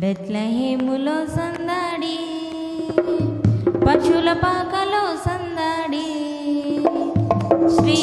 బెత్లహేములో సందడి పశుల పాకలో సందాడి శ్రీ